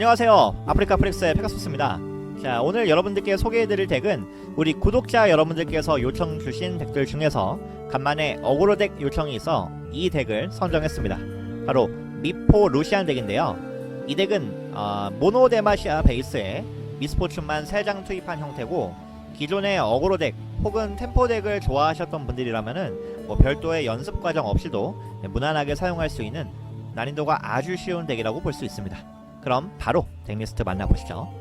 안녕하세요. 아프리카 프렉스의 페가소스입니다. 자, 오늘 여러분들께 소개해드릴 덱은 우리 구독자 여러분들께서 요청 주신 덱들 중에서 간만에 어그로 덱 요청이 있어 이 덱을 선정했습니다. 바로 미포 루시안 덱인데요. 이 덱은 어, 모노데마시아 베이스에 미스포츠만 3장 투입한 형태고 기존의 어그로 덱 혹은 템포 덱을 좋아하셨던 분들이라면은 뭐 별도의 연습 과정 없이도 무난하게 사용할 수 있는 난이도가 아주 쉬운 덱이라고 볼 수 있습니다. 그럼 바로 덱리스트 만나보시죠.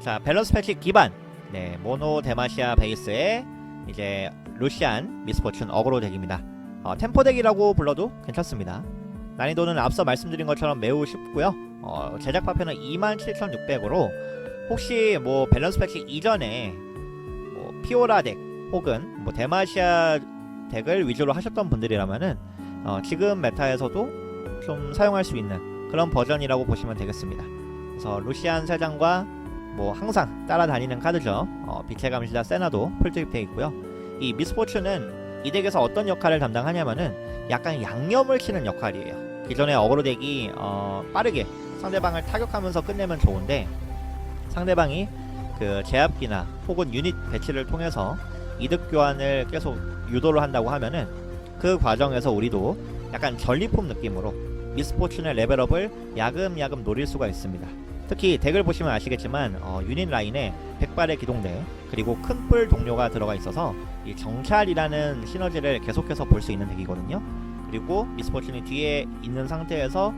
자 밸런스 패치 기반 네 모노 데마시아 베이스의 이제 루시안 미스포춘 어그로 덱입니다. 어, 템포 덱이라고 불러도 괜찮습니다. 난이도는 앞서 말씀드린 것처럼 매우 쉽고요. 어, 제작 파편은 27,600으로 혹시 뭐 밸런스 패치 이전에 뭐 피오라 덱 혹은 뭐 데마시아 덱을 위주로 하셨던 분들이라면은 어, 지금 메타에서도 좀 사용할 수 있는 그런 버전이라고 보시면 되겠습니다. 그래서 루시안 3장과 뭐 항상 따라다니는 카드죠. 어, 빛의 감시자 세나도 풀트입되어 있고요. 이 미스포츠는 이 덱에서 어떤 역할을 담당하냐면은 약간 양념을 치는 역할이에요. 기존의 어그로 덱이 어, 빠르게 상대방을 타격하면서 끝내면 좋은데 상대방이 그 제압기나 혹은 유닛 배치를 통해서 이득 교환을 계속 유도를 한다고 하면은 그 과정에서 우리도 약간 전리품 느낌으로 미스포춘의 레벨업을 야금야금 노릴 수가 있습니다. 특히 덱을 보시면 아시겠지만 어, 유닛 라인에 백발의 기동대 그리고 큰 뿔 동료가 들어가 있어서 이 정찰이라는 시너지를 계속해서 볼 수 있는 덱이거든요. 그리고 미스포춘이 뒤에 있는 상태에서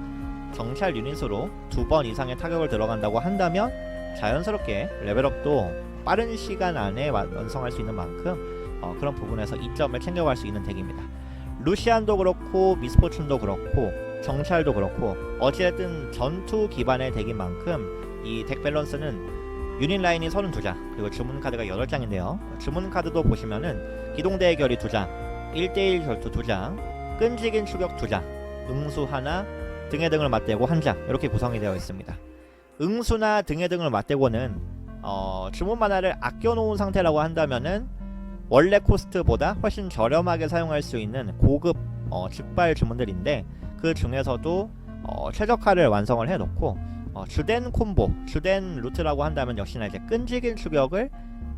정찰 유닛으로 두 번 이상의 타격을 들어간다고 한다면 자연스럽게 레벨업도 빠른 시간 안에 완- 완성할 수 있는 만큼 어, 그런 부분에서 이점을 챙겨갈 수 있는 덱입니다. 루시안도 그렇고 미스포춘도 그렇고 정찰도 그렇고 어찌됐든 전투 기반의 덱인 만큼 이 덱 밸런스는 유닛 라인이 32장 그리고 주문 카드가 8장인데요. 주문 카드도 보시면은 기동대의 결이 2장 1대1 결투 2장 끈질긴 추격 2장 응수 하나 등의 등을 맞대고 1장 이렇게 구성이 되어 있습니다. 응수나 등의 등을 맞대고는 어, 주문 만화를 아껴놓은 상태라고 한다면은 원래 코스트보다 훨씬 저렴하게 사용할 수 있는 고급 어, 즉발 주문들인데 그 중에서도 어, 최적화를 완성을 해놓고 어, 주된 콤보, 주된 루트라고 한다면 역시나 이제 끈질긴 추격을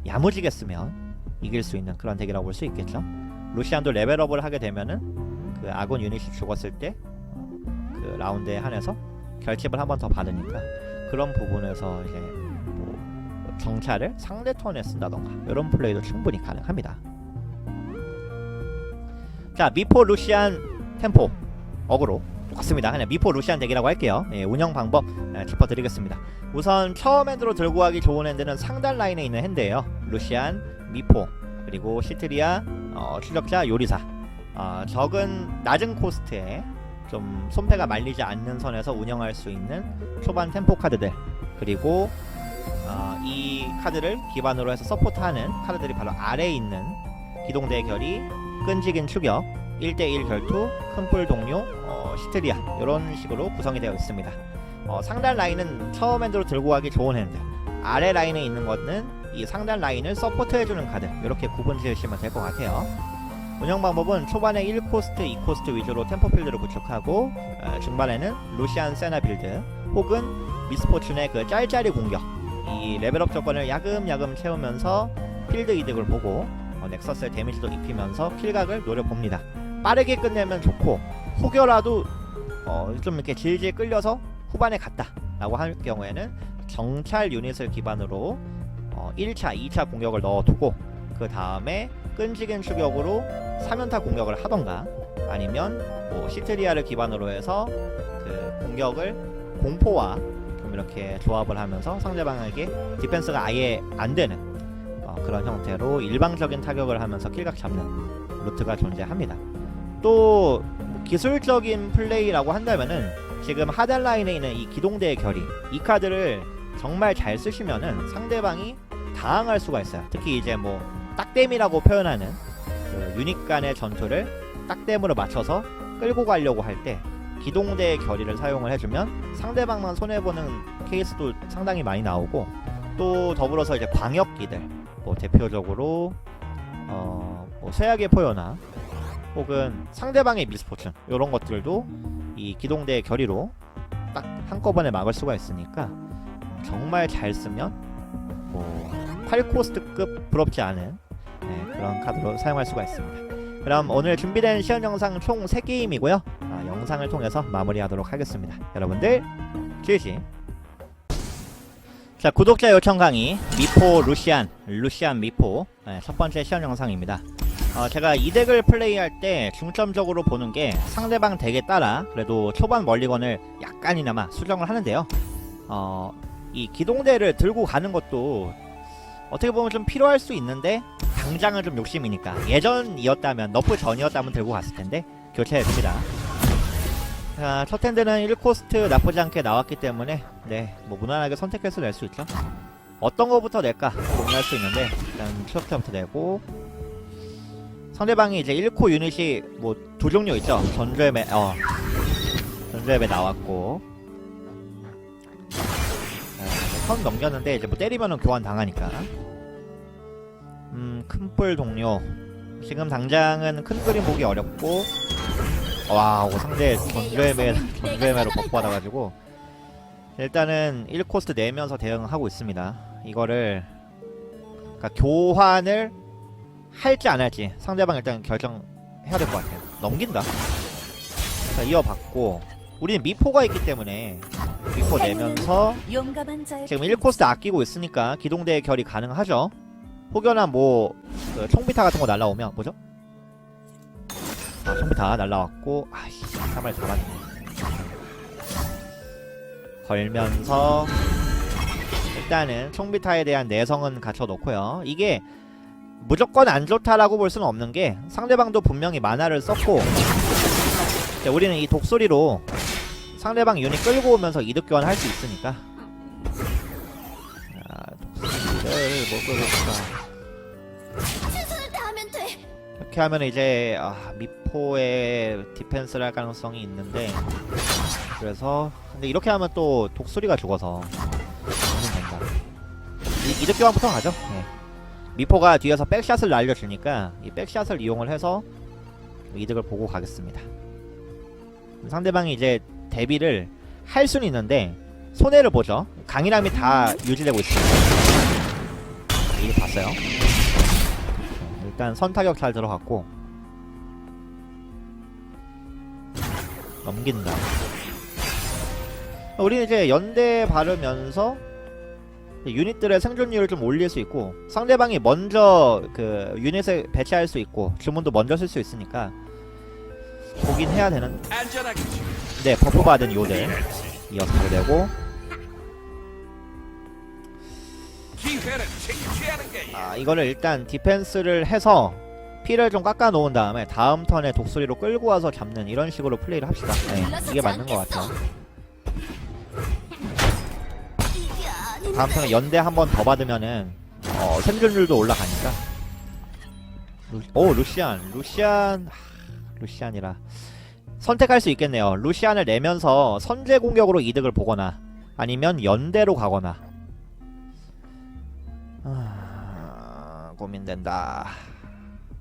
야무지게 쓰면 이길 수 있는 그런 덱이라고 볼 수 있겠죠. 루시안도 레벨업을 하게 되면은 그 아군 유닛이 죽었을 때 그 라운드에 한해서 결집을 한 번 더 받으니까 그런 부분에서 이제 뭐 정찰을 상대 턴에 쓴다던가 이런 플레이도 충분히 가능합니다. 자 미포 루시안 템포 어그로 똑같습니다. 그냥 미포 루시안 덱이라고 할게요. 예, 운영 방법 예, 짚어드리겠습니다. 우선 처음 핸드로 들고 가기 좋은 핸드는 상단 라인에 있는 핸드예요. 루시안, 미포, 그리고 시트리아, 어, 추적자, 요리사. 어, 적은 낮은 코스트에 좀 손패가 말리지 않는 선에서 운영할 수 있는 초반 템포 카드들 그리고 어, 이 카드를 기반으로 해서 서포트하는 카드들이 바로 아래에 있는 기동대 결이 끈질긴 추격 1대1 결투, 큰뿔 동료, 어, 시트리아 이런 식으로 구성이 되어 있습니다. 어, 상단 라인은 처음 핸드로 들고 가기 좋은 핸드 아래 라인에 있는 것은 이 상단 라인을 서포트해주는 카드 이렇게 구분 지으시면 될 것 같아요. 운영 방법은 초반에 1코스트, 2코스트 위주로 템포 필드를 구축하고 어, 중반에는 루시안 세나 빌드 혹은 미스포춘의 그 짤짤이 공격 이 레벨업 조건을 야금야금 채우면서 필드 이득을 보고 어, 넥서스의 데미지도 입히면서 킬각을 노려봅니다. 빠르게 끝내면 좋고 혹여라도 어, 좀 이렇게 질질 끌려서 후반에 갔다라고 할 경우에는 정찰 유닛을 기반으로 어, 1차, 2차 공격을 넣어두고 그 다음에 끈질긴 추격으로 3연타 공격을 하던가 아니면 뭐 시트리아를 기반으로 해서 그 공격을 공포와 좀 이렇게 조합을 하면서 상대방에게 디펜스가 아예 안 되는 어, 그런 형태로 일방적인 타격을 하면서 킬각 잡는 루트가 존재합니다. 또 기술적인 플레이라고 한다면은 지금 하단 라인에 있는 이 기동대의 결이 이 카드를 정말 잘 쓰시면은 상대방이 당황할 수가 있어요. 특히 이제 뭐 딱댐이라고 표현하는 그 유닛 간의 전투를 딱댐으로 맞춰서 끌고 가려고 할 때 기동대의 결의를 사용을 해주면 상대방만 손해 보는 케이스도 상당히 많이 나오고 또 더불어서 이제 광역기들 뭐 대표적으로 어뭐 쇠약의 포효나 혹은 상대방의 미스포춘 이런 것들도 이 기동대의 결의로 딱 한꺼번에 막을 수가 있으니까 정말 잘 쓰면 뭐 8코스트급 부럽지 않은 네, 그런 카드로 사용할 수가 있습니다. 그럼 오늘 준비된 시연 영상 총 3게임이고요. 아, 영상을 통해서 마무리하도록 하겠습니다. 여러분들 지지 자 구독자 요청 강의 미포 루시안 루시안 미포 네, 첫 번째 시연 영상입니다. 어, 제가 이 덱을 플레이할 때 중점적으로 보는 게 상대방 덱에 따라 그래도 초반 멀리건을 약간이나마 수정을 하는데요. 어, 이 기동대를 들고 가는 것도 어떻게 보면 좀 필요할 수 있는데 당장은 좀 욕심이니까 예전이었다면 너프 전이었다면 들고 갔을 텐데 교체해줍니다. 자, 첫 핸드는 1코스트 나쁘지 않게 나왔기 때문에 네, 뭐 무난하게 선택해서 낼 수 있죠. 어떤 거부터 낼까 고민할 수 있는데 일단 추적자부터 내고 상대방이 이제 1코 유닛이 뭐 두 종류 있죠. 전조앱에 어 전조앱에 나왔고. 자, 선 넘겼는데 이제 뭐 때리면은 교환 당하니까. 음 큰 뿔 동료. 지금 당장은 큰 그림 보기 어렵고. 와우 상대 전조앱에 전조앱으로 버프 받아가지고. 일단은 1코스트 내면서 대응하고 있습니다. 이거를 그러니까 교환을 할지 안 할지 상대방 일단 결정해야 될 것 같아요. 넘긴다. 자 이어받고 우리는 미포가 있기 때문에 미포 내면서 용감한 자의 지금 1코스트 아끼고 있으니까 기동대 결이 가능하죠. 혹여나 뭐 그 총비타 같은 거 날라오면 뭐죠? 아 총비타 날라왔고 아이씨 사말 잡았네. 걸면서 일단은 총비타에 대한 내성은 갖춰놓고요. 이게 무조건 안 좋다라고 볼 수는 없는 게 상대방도 분명히 만화를 썼고 우리는 이 독소리로 상대방 유닛 끌고 오면서 이득 교환할 수 있으니까 자, 독소리를 다하면 돼. 이렇게 하면 이제 아, 미포의 디펜스를 할 가능성이 있는데 그래서 근데 이렇게 하면 또 독수리가 죽어서. 이, 이득 교환부터 가죠. 네. 미포가 뒤에서 백샷을 날려주니까 이 백샷을 이용을 해서 이득을 보고 가겠습니다. 상대방이 이제 대비를 할 수는 있는데 손해를 보죠. 강인함이 다 유지되고 있습니다. 이거 봤어요. 일단 선타격 잘 들어갔고 넘긴다. 우리는 이제 연대 바르면서 유닛들의 생존율을 좀 올릴 수 있고 상대방이 먼저 그 유닛을 배치할 수 있고 주문도 먼저 쓸 수 있으니까 보긴 해야 되는 네 버프 받은 요들 이어서 가게 되고 아 이거를 일단 디펜스를 해서 피를 좀 깎아 놓은 다음에 다음 턴에 독수리로 끌고 와서 잡는 이런 식으로 플레이를 합시다. 네, 이게 맞는 것 같아요. 다음 턴에 연대 한 번 더 받으면은 어, 생존율도 올라가니까. 루, 오 루시안, 루시안, 하, 루시안이라 선택할 수 있겠네요. 루시안을 내면서 선제 공격으로 이득을 보거나 아니면 연대로 가거나. 아, 고민된다.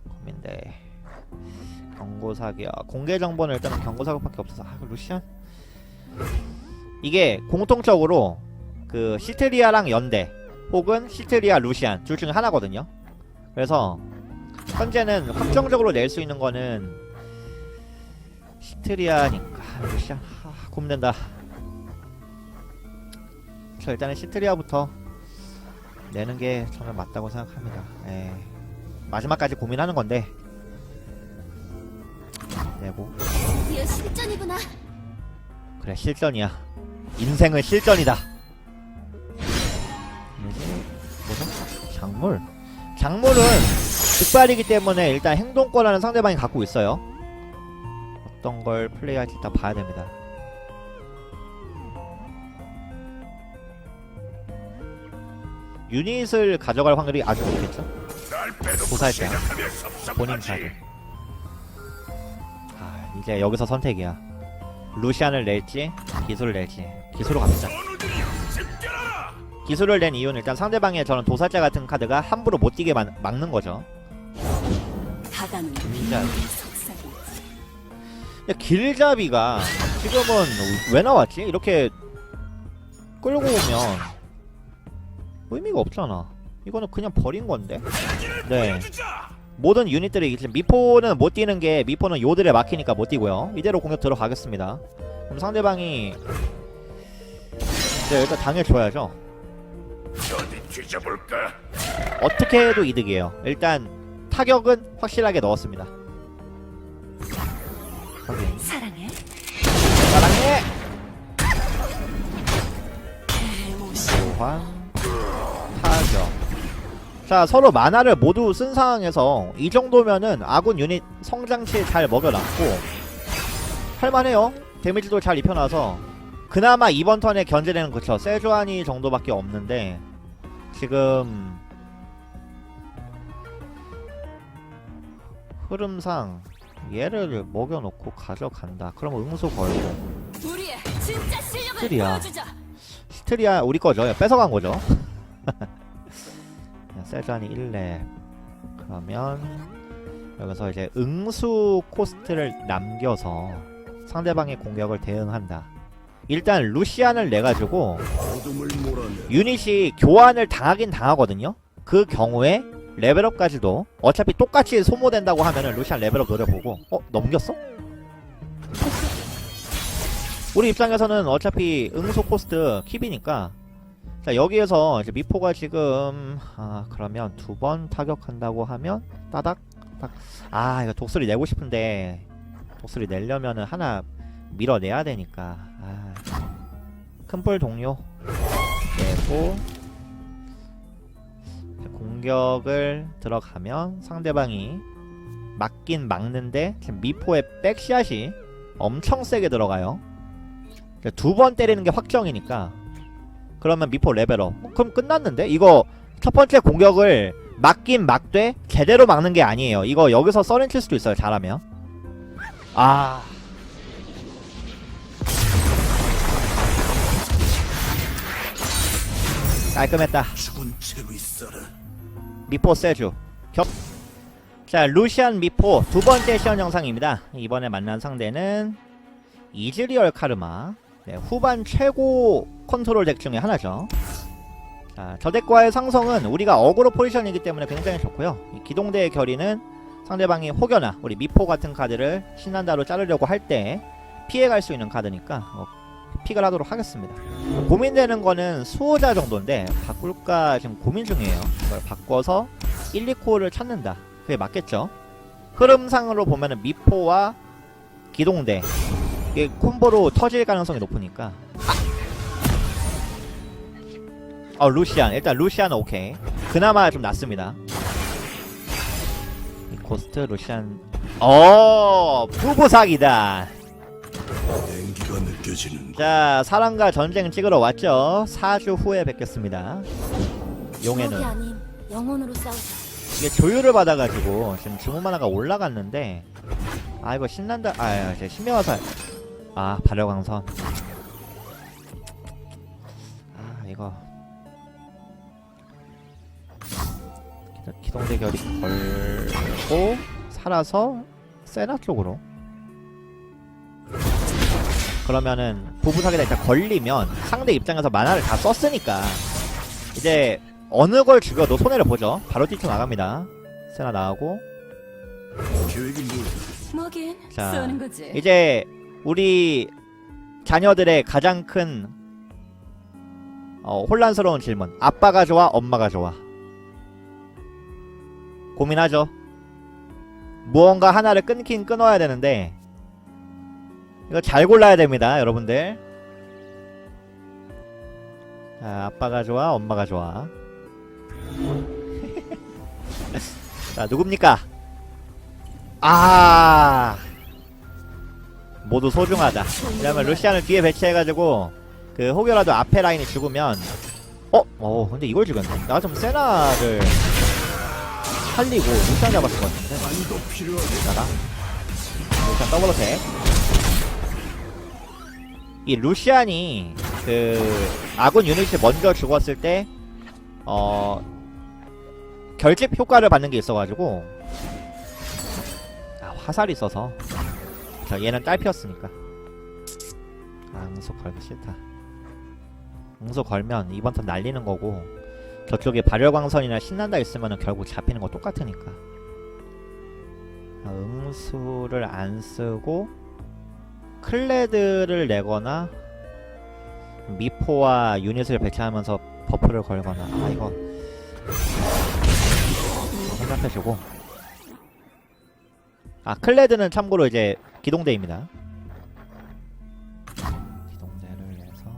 고민돼. 경고 사격. 공개 정보는 일단은 경고 사격밖에 없어서 아, 루시안. 이게 공통적으로 그 시트리아랑 연대 혹은 시트리아 루시안 둘 중에 하나거든요. 그래서 현재는 확정적으로 낼 수 있는 거는 시트리아니까 루시안 하, 고민된다. 저 일단은 시트리아부터 내는 게 저는 맞다고 생각합니다. 예. 마지막까지 고민하는 건데 내고 드디어 실전이구나. 그래 실전이야. 인생은 실전이다. 작물. 작물은 득발이기 때문에 일단 행동권하는 상대방이 갖고 있어요. 어떤 걸 플레이할지 일단 봐야 됩니다. 유닛을 가져갈 확률이 아주 높겠죠? 도살자 본인 카드. 아 이제 여기서 선택이야. 루시안을 낼지 기술을 낼지 기술로 갑니다. 기술을 낸 이유는 일단 상대방의 저는 도살자 같은 카드가 함부로 못 뛰게 막, 막는 거죠. 속삭이지. 근데 길잡이가 지금은 왜 나왔지? 이렇게 끌고 오면 의미가 없잖아. 이거는 그냥 버린 건데. 네. 모든 유닛들이 지금 미포는 못 뛰는 게 미포는 요들에 막히니까 못 뛰고요. 이대로 공격 들어가겠습니다. 그럼 상대방이 네, 일단 당해줘야죠. 어디 뒤져볼까? 어떻게 해도 이득이에요. 일단 타격은 확실하게 넣었습니다. 확인. 사랑해. 사랑해. 교환 타격. 자 서로 만화를 모두 쓴 상황에서 이 정도면은 아군 유닛 성장치 잘 먹여놨고 할만해요. 데미지도 잘 입혀놔서 그나마 이번 턴에 견제되는 그쵸 세주아니 정도밖에 없는데 지금 흐름상 얘를 먹여놓고 가져간다. 그럼 응수 걸고. 보여주자. 스트리아 우리 거죠. 야, 뺏어간 거죠. 야, 세주안이 1렙. 그러면 여기서 이제 응수 코스트를 남겨서 상대방의 공격을 대응한다. 일단 루시안을 내 가지고 어둠을 몰아내. 유닛이 교환을 당하긴 당하거든요. 그 경우에 레벨업까지도 어차피 똑같이 소모된다고 하면은 루시안 레벨업 노려보고 어 넘겼어? 우리 입장에서는 어차피 응소 코스트 킵이니까 자 여기에서 이제 미포가 지금 아 그러면 두 번 타격한다고 하면 따닥 딱 아 이거 독수리 내고 싶은데 독수리 내려면은 하나 밀어내야 되니까 아 큰볼 동료 내고 공격을 들어가면 상대방이 막긴 막는데 미포의 백샷이 엄청 세게 들어가요. 두 번 때리는 게 확정이니까 그러면 미포 레벨업. 어, 그럼 끝났는데 이거 첫 번째 공격을 막긴 막되 제대로 막는 게 아니에요. 이거 여기서 써렌 칠 수도 있어요. 잘하면. 아. 깔끔했다. 미포 세주 겹. 자 루시안 미포 두 번째 시연 영상입니다. 이번에 만난 상대는 이즈리얼 카르마. 네, 후반 최고 컨트롤 덱 중에 하나죠. 자, 저 덱과의 상성은 우리가 어그로 포지션이기 때문에 굉장히 좋고요. 이 기동대의 결의는 상대방이 혹여나 우리 미포 같은 카드를 신난다로 자르려고 할 때 피해갈 수 있는 카드니까 어, 픽을 하도록 하겠습니다. 고민되는 거는 수호자 정도인데 바꿀까 지금 고민 중이에요. 이걸 바꿔서 1, 2코어를 찾는다. 그게 맞겠죠? 흐름상으로 보면은 미포와 기동대 이게 콤보로 터질 가능성이 높으니까. 어 루시안 일단 루시안 오케이. 그나마 좀 낫습니다. 이 코스트 루시안 어 부부사기다. 냉기가 느껴지는. 자 사랑과 전쟁 찍으러 왔죠. 4주 후에 뵙겠습니다. 아닌 영혼으로 싸우자. 이게 조율을 받아가지고 지금 주문 만화가 올라갔는데 아 이거 신난다 아 이제 신명화살 아 발열광선 아 이거 기동- 기동대결이 걸고 살아서 세나 쪽으로 그러면은 부부사기다 일단 걸리면 상대 입장에서 만화를 다 썼으니까 이제 어느 걸 죽여도 손해를 보죠. 바로 뛰쳐 나갑니다. 세나 나가고 계획이 뭐? 뭐긴 자. 이제 우리 자녀들의 가장 큰 어, 혼란스러운 질문. 아빠가 좋아, 엄마가 좋아. 고민하죠. 무언가 하나를 끊긴 끊어야 되는데 이거 잘 골라야 됩니다, 여러분들. 자, 아빠가 좋아, 엄마가 좋아. 자, 누굽니까? 아. 모두 소중하다. 왜냐면 루시안을 뒤에 배치해가지고 그 혹여라도 앞에 라인이 죽으면 어? 어 근데 이걸 죽였네. 나 좀 세나를 살리고 루시안 잡았을 것 같은데. 나가. 루시안 더블 어택. 이 루시안이 그 아군 유닛이 먼저 죽었을 때 어 결집 효과를 받는 게 있어가지고 아 화살이 있어서 자 얘는 딸피였으니까 아, 응수 걸기 싫다. 응수 걸면 이번 턴 날리는 거고 저쪽에 발열광선이나 신난다 있으면 결국 잡히는 거 똑같으니까. 아, 응수를 안 쓰고 클레드를 내거나 미포와 유닛을 배치하면서 버프를 걸거나 아 이거 생각해주고. 아 클레드는 참고로 이제 기동대입니다. 기동대를 내서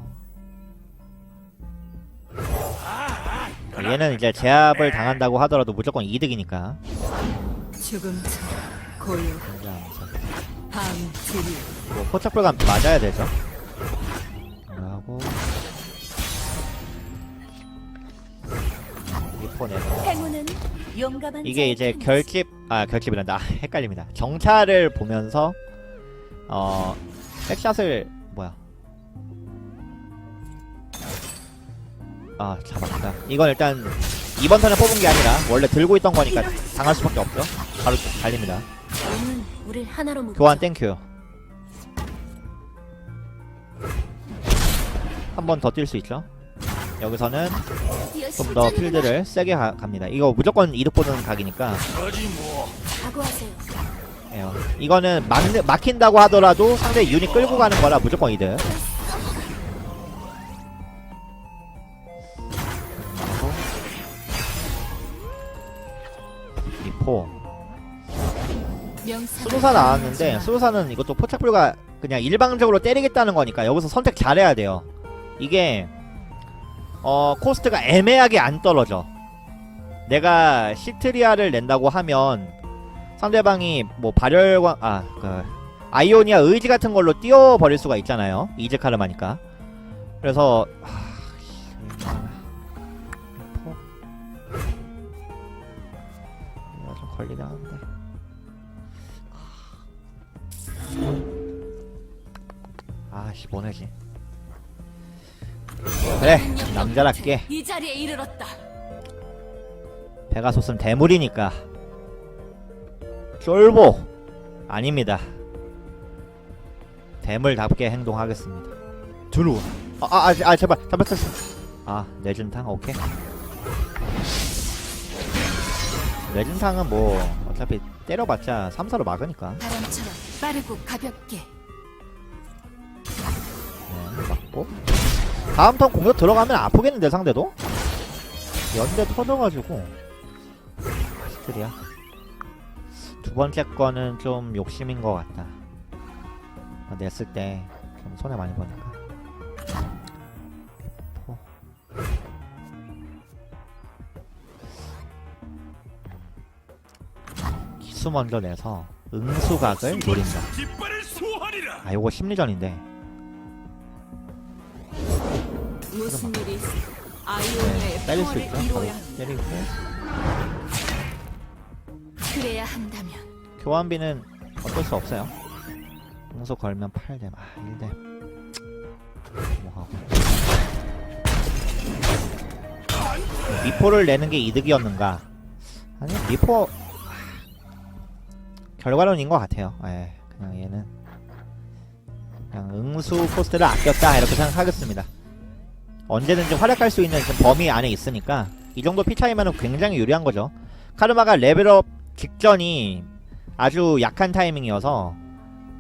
얘는 이제 제압을 당한다고 하더라도 무조건 이득이니까. 죽음처럼 고요 지리 뭐 포착불감 맞아야 되죠. 하고. 행운은 용감한 이게 이제. 결집 아 결집이란다. 아, 헷갈립니다. 정찰을 보면서 어 백샷을 뭐야. 아 잡았다. 이건 일단 이번 턴에 뽑은 게 아니라 원래 들고 있던 거니까 당할 수밖에 없죠. 바로 달립니다 우릴 하나로 묶자. 교환 땡큐 한 번 더 뛸 수 있죠 여기서는 좀 더 필드를 세게 가- 갑니다 이거 무조건 이득 보는 각이니까 뭐. 각오하세요. 예, 이거는 막, 막힌다고 하더라도 상대 유닛 끌고 가는 거라 무조건 이득. 수도사 나왔는데 수도사는 이것도 포착불가 그냥 일방적으로 때리겠다는 거니까 여기서 선택 잘해야 돼요. 이게 어 코스트가 애매하게 안 떨어져. 내가 시트리아를 낸다고 하면 상대방이 뭐 발열광 아그 아이오니아 의지 같은 걸로 띄워버릴 수가 있잖아요. 이즈카르마니까. 그래서 하, 보내지 그래 남자답게. 이 자리에 이르렀다. 페가소스는 대물이니까. 쫄보. 아닙니다. 대물답게 행동하겠습니다. 들어와. 아, 아, 아, 아 제발 잡았었어 아 내준탕? 오케이. 내준탕은 뭐 어차피 때려봤자 3, 4로 막으니까. 바람처럼 빠르고 가볍게. 네, 맞고. 다음 턴 공격 들어가면 아프겠는데 상대도? 연대 터져가지고. 스트리야. 두 번째 거는 좀 욕심인 것 같다. 어, 냈을 때 좀 손해 많이 보니까. 포. 기수 먼저 내서 응수각을 노린다. 아 요거 심리전인데 무슨 일이 있어 네, 아이오니아의 때릴 수 평화를 있죠. 바로 이루어야 한다 때리고 그래야 한다면 교환비는 어쩔 수 없어요. 공소 걸면 8댐, 아 1댐. 뭐 하고. 미포를 내는 게 이득이었는가? 아니 미포 결과론인 것 같아요. 예, 그냥 얘는 그냥 응수 코스트를 아꼈다 이렇게 생각하겠습니다. 언제든지 활약할 수 있는 범위 안에 있으니까 이 정도 피 차이면 굉장히 유리한 거죠. 카르마가 레벨업 직전이 아주 약한 타이밍이어서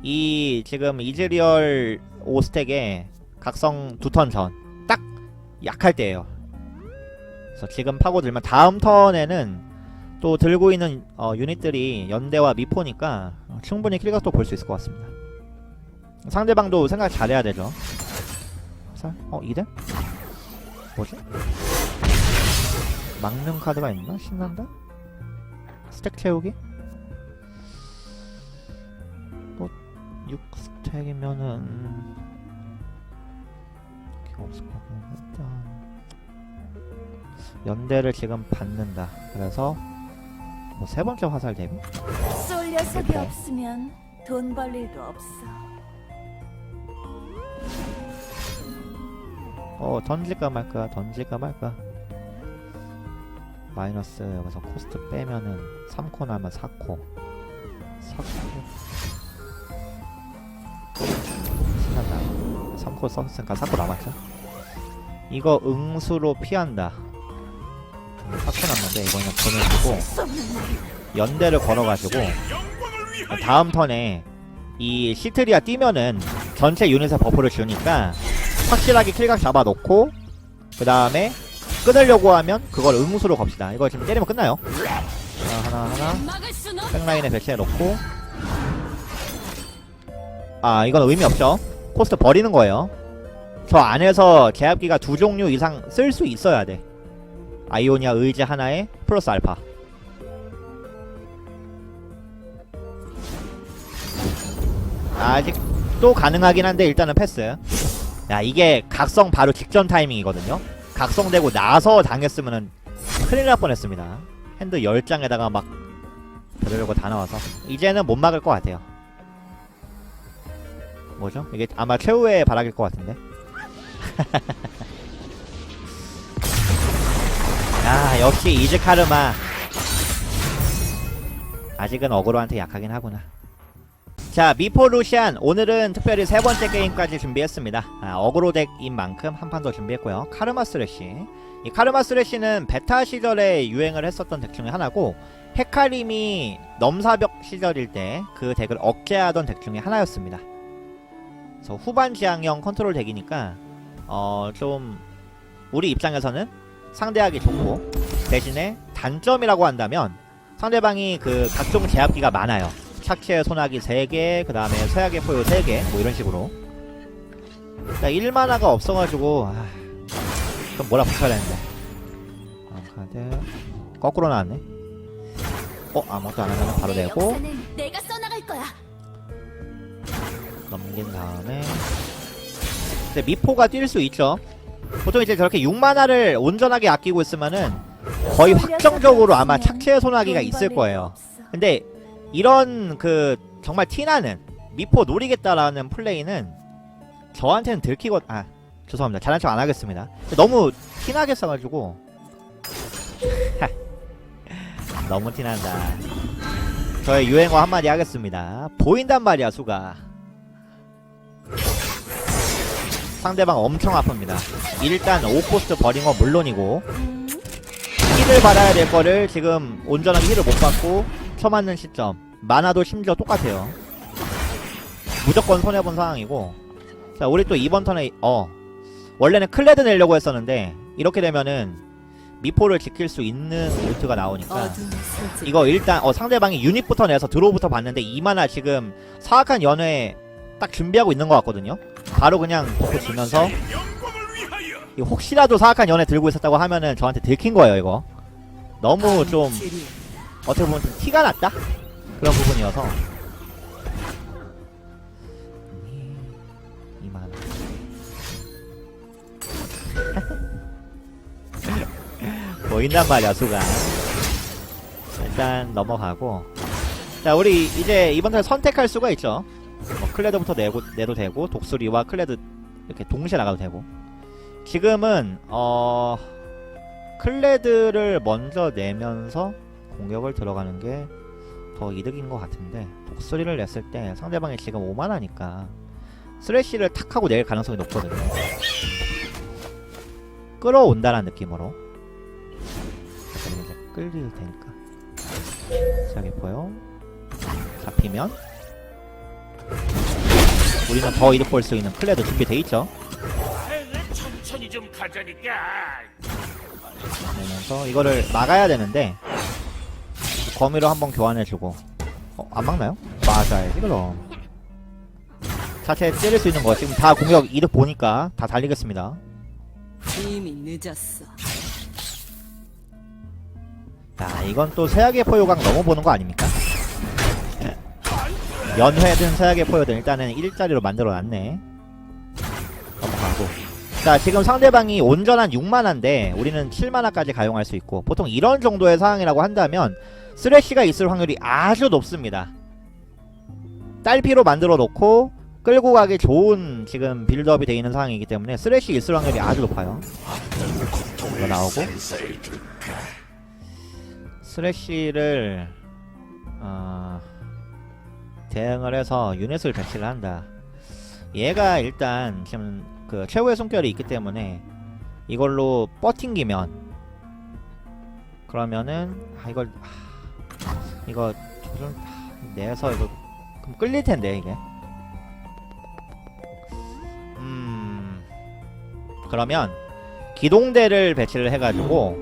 이 지금 이즈리얼 5스택에 각성 두 턴 전 딱 약할 때예요. 그래서 지금 파고들면 다음 턴에는 또 들고 있는 어, 유닛들이 연대와 미포니까 어, 충분히 킬각도 볼 수 있을 것 같습니다. 상대방도 생각 잘해야 되죠. 살? 어 이대? 뭐지? 막는 카드가 있나? 신난다? 스택 채우기? 또 6스택이면은 기가 없을 것 같고 일단 연대를 지금 받는다 그래서 뭐 세 번째 화살 대비? 쏠 녀석이 대포. 없으면 돈 벌 일도 없어. 어 던질까 말까 던질까 말까. 마이너스 여기서 코스트 빼면은 3코 나면 4코. 4코. 신난다. 3코 썼으니까 4코 남았죠? 이거 응수로 피한다. 4코 남는데 이거 그냥 보내주고 연대를 걸어가지고 다음 턴에 이 시트리아 뛰면은 전체 유닛에 버프를 주니까 확실하게 킬각 잡아놓고 그 다음에 끊으려고 하면 그걸 응수로 겁시다. 이거 지금 때리면 끝나요. 하나 하나 하나. 백라인에 배치해놓고. 아 이건 의미 없죠. 코스트 버리는 거예요. 저 안에서 제압기가 두 종류 이상 쓸 수 있어야 돼. 아이오니아 의지 하나에 플러스 알파. 아직도 가능하긴 한데 일단은 패스 야 이게 각성 바로 직전 타이밍이거든요. 각성되고 나서 당했으면은 큰일 날 뻔했습니다. 핸드 10장에다가 막 별의별 거다 나와서. 이제는 못 막을 것 같아요. 뭐죠? 이게 아마 최후의 바락일 것 같은데? 아 역시 이즈 카르마. 아직은 어그로한테 약하긴 하구나 자 미포 루시안. 오늘은 특별히 세 번째 게임까지 준비했습니다. 아, 어그로 덱인 만큼 한 판 더 준비했고요. 카르마 스래시 이 카르마 스래시는 베타 시절에 유행을 했었던 덱 중에 하나고 헤카림이 넘사벽 시절일 때 그 덱을 억제하던 덱 중에 하나였습니다. 그래서 후반 지향형 컨트롤 덱이니까 어 좀 우리 입장에서는 상대하기 좋고 대신에 단점이라고 한다면 상대방이 그 각종 제압기가 많아요 착취의 소나기 3개 그 다음에 서약의 포효 3개 뭐 이런 식으로. 그러니까 1만화가 없어가지고 아, 좀 뭐라 붙여야 되는데. 아, 카드 거꾸로 나왔네. 어 아무것도 안 하면 바로 내 내고 내가 써나갈 거야. 넘긴 다음에. 근데 미포가 뛸 수 있죠. 보통 이제 저렇게 6만화를 온전하게 아끼고 있으면은 거의 확정적으로 아마 착취의 소나기가 돈 있을 거 거예요. 근데 이런 그 정말 티나는 미포 노리겠다라는 플레이는 저한테는 들키고 아 죄송합니다. 잘난 척 안 하겠습니다. 너무 티나게 써가지고. 너무 티난다. 저의 유행어 한마디 하겠습니다. 보인단 말이야 수가. 상대방 엄청 아픕니다. 일단 오코스트 버린 건 물론이고. 힐을 받아야 될 거를 지금 온전하게 힐을 못 받고 쳐 맞는 시점. 만화도 심지어 똑같아요. 무조건 손해본 상황이고. 자 우리 또 이번 턴에 어. 원래는 클레드 내려고 했었는데 이렇게 되면은 미포를 지킬 수 있는 루트가 나오니까. 이거 일단 어 상대방이 유닛부터 내서 드로우부터 봤는데 이만화 지금 사악한 연회 딱 준비하고 있는 것 같거든요. 바로 그냥 버프 주면서 영광을 위하여 이거 혹시라도 사악한 연애 들고 있었다고 하면은 저한테 들킨 거예요 이거. 너무 좀. 어떻게 보면 좀 티가 났다? 그런 부분이어서. 이만 보인단 말이야 수가. 일단 넘어가고. 자 우리 이제 이번 턴에 선택할 수가 있죠. 뭐 클레드부터 내고 내도 되고 독수리와 클레드 이렇게 동시에 나가도 되고. 지금은 어 클레드를 먼저 내면서 공격을 들어가는 게 더 이득인 것 같은데 독수리를 냈을 때 상대방이 지금 5만하니까 스레쉬를 탁 하고 낼 가능성이 높거든요. 끌어온다는 느낌으로 이제 끌릴 테니까. 시작해 보여 잡히면 우리는 더 이득 볼 수 있는 클레드 준비돼 있죠? 천천히 좀 가자니까. 내면서 이거를 막아야 되는데 거미로 한번 교환해주고 어? 안 막나요? 맞아야지 그럼 자체 찌를 수 있는 거 지금 다 공격 이득 보니까 다 달리겠습니다 이미 늦었어. 자 이건 또 세약의 포효각 너무 보는 거 아닙니까? 연회든 세약의 포효든 일단은 일자리로 만들어놨네 넘어가고 자 지금 상대방이 온전한 6만화인데 우리는 7만화까지 가용할 수 있고 보통 이런 정도의 상황이라고 한다면 쓰레쉬가 있을 확률이 아주 높습니다. 딸피로 만들어 놓고 끌고 가기 좋은 지금 빌드업이 되어 있는 상황이기 때문에 쓰레쉬 있을 확률이 아주 높아요. 이거 나오고. 스레쉬를 어, 대응을 해서 유닛을 배치를 한다. 얘가 일단 지금 그 최후의 숨결이 있기 때문에 이걸로 버팅기면 그러면은 아 이걸 아, 이거 좀 아, 내서 이거 그럼 끌릴 텐데 이게 음 그러면 기동대를 배치를 해가지고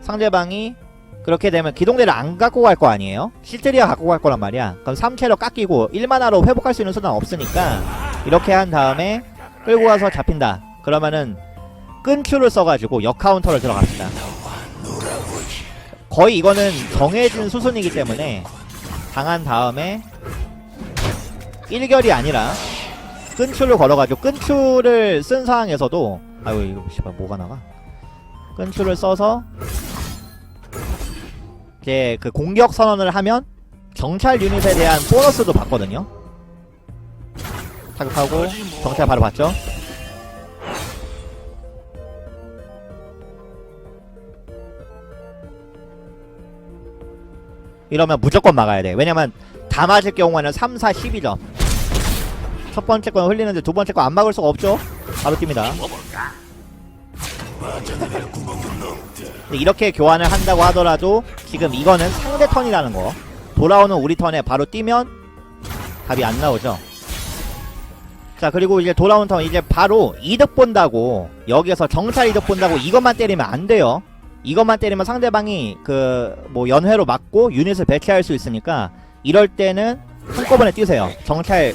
상대방이 그렇게 되면 기동대를 안 갖고 갈 거 아니에요? 실트리아 갖고 갈 거란 말이야. 그럼 3체로 깎이고 1만화로 회복할 수 있는 수단 없으니까 이렇게 한 다음에 끌고 가서 잡힌다. 그러면은 끈큐를 써가지고 역카운터를 들어갑시다. 거의 이거는 정해진 수순이기 때문에 당한 다음에 1결이 아니라 끈추를 걸어가지고 끈추를 쓴 상황에서도 아유 이거 씨발 뭐가 나가 끈추를 써서 이제 그 공격 선언을 하면 정찰 유닛에 대한 보너스도 받거든요 타격하고 정찰 바로 받죠? 이러면 무조건 막아야 돼. 왜냐면 다 맞을 경우에는 3, 4, 12점 첫 번째 건 흘리는데 두 번째 거안 막을 수가 없죠? 바로 뜁니다. 이렇게 교환을 한다고 하더라도 지금 이거는 상대 턴이라는 거. 돌아오는 우리 턴에 바로 뛰면 답이 안 나오죠 자 그리고 이제 돌아온 턴 이제 바로 이득 본다고 여기에서 정찰 이득 본다고 이것만 때리면 안 돼요. 이것만 때리면 상대방이 그 뭐 연회로 맞고 유닛을 배치할 수 있으니까 이럴 때는 한꺼번에 뛰세요. 정찰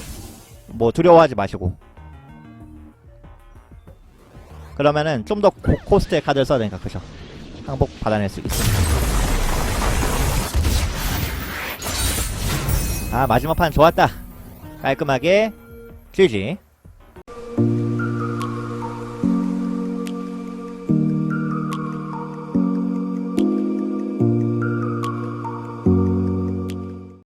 뭐 두려워하지 마시고. 그러면은 좀더 코스트의 카드를 써야 되니까 그죠? 항복 받아낼 수 있습니다. 아 마지막 판 좋았다. 깔끔하게 GG